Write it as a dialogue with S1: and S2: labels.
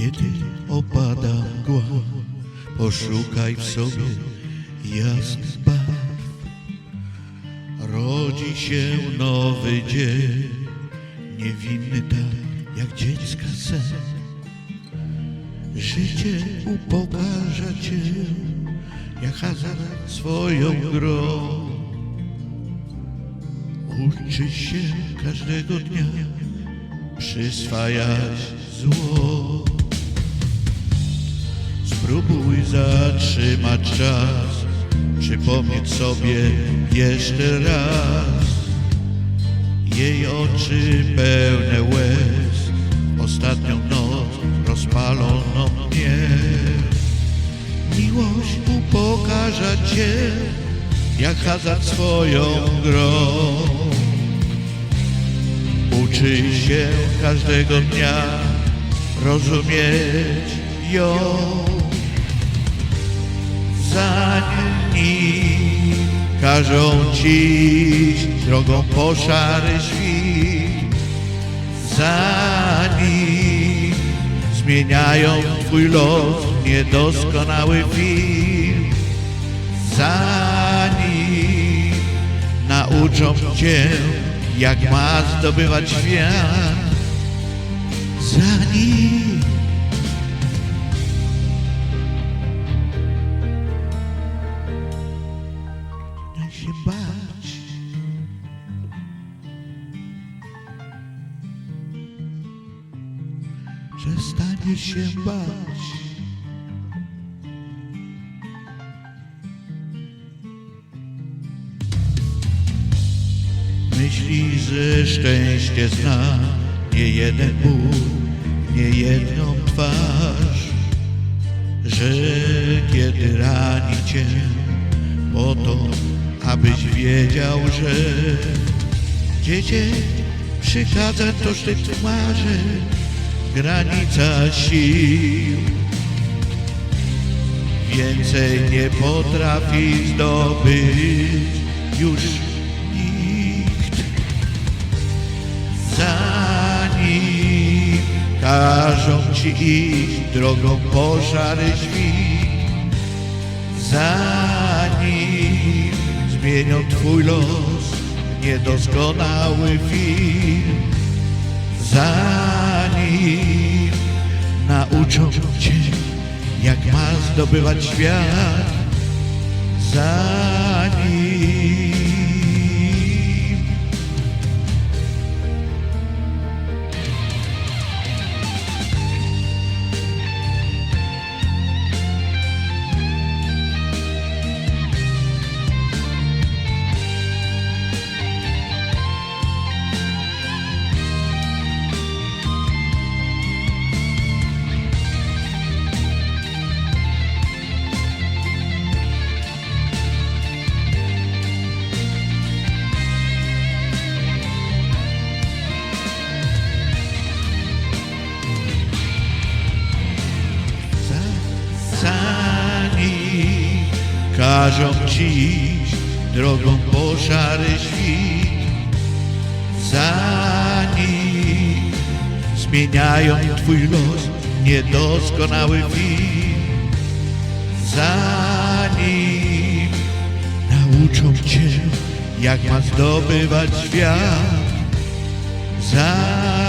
S1: Kiedy opada mgła, poszukaj w sobie jasnych barw. Rodzi się nowy dzień, niewinny tak jak dziecka sen. Życie upokarza cię, jak hazard swoją grą. Uczy się każdego dnia przyswajać zło. Spróbuj zatrzymać czas, przypomnieć sobie jeszcze raz jej oczy pełne łez, ostatnią noc rozpaloną mnie. Miłość upokarza cię, jak hazard swoją grą. Uczy się każdego dnia rozumieć ją. Zanim każą ci drogą po szary świt, zanim zmieniają twój los niedoskonały film, zanim nauczą cię, jak ma zdobywać świat, nie Przestaniesz się bać. Myśli, że szczęście zna nie jeden ból, nie jedną twarz, że kiedy rani cię, po to, abyś wiedział, że dziecię przychadza to szczyt marzy, granica sił. Więcej nie potrafi zdobyć już nikt. Zanim każą ci iść drogą po szary świt, zanim zmienią twój los niedoskonały film, zanim nauczą cię, jak ma zdobywać świat, zanim każą iść drogą po szary świt, zanim zmieniają twój los niedoskonały film, zanim nauczą cię, jak ma zdobywać świat, zanim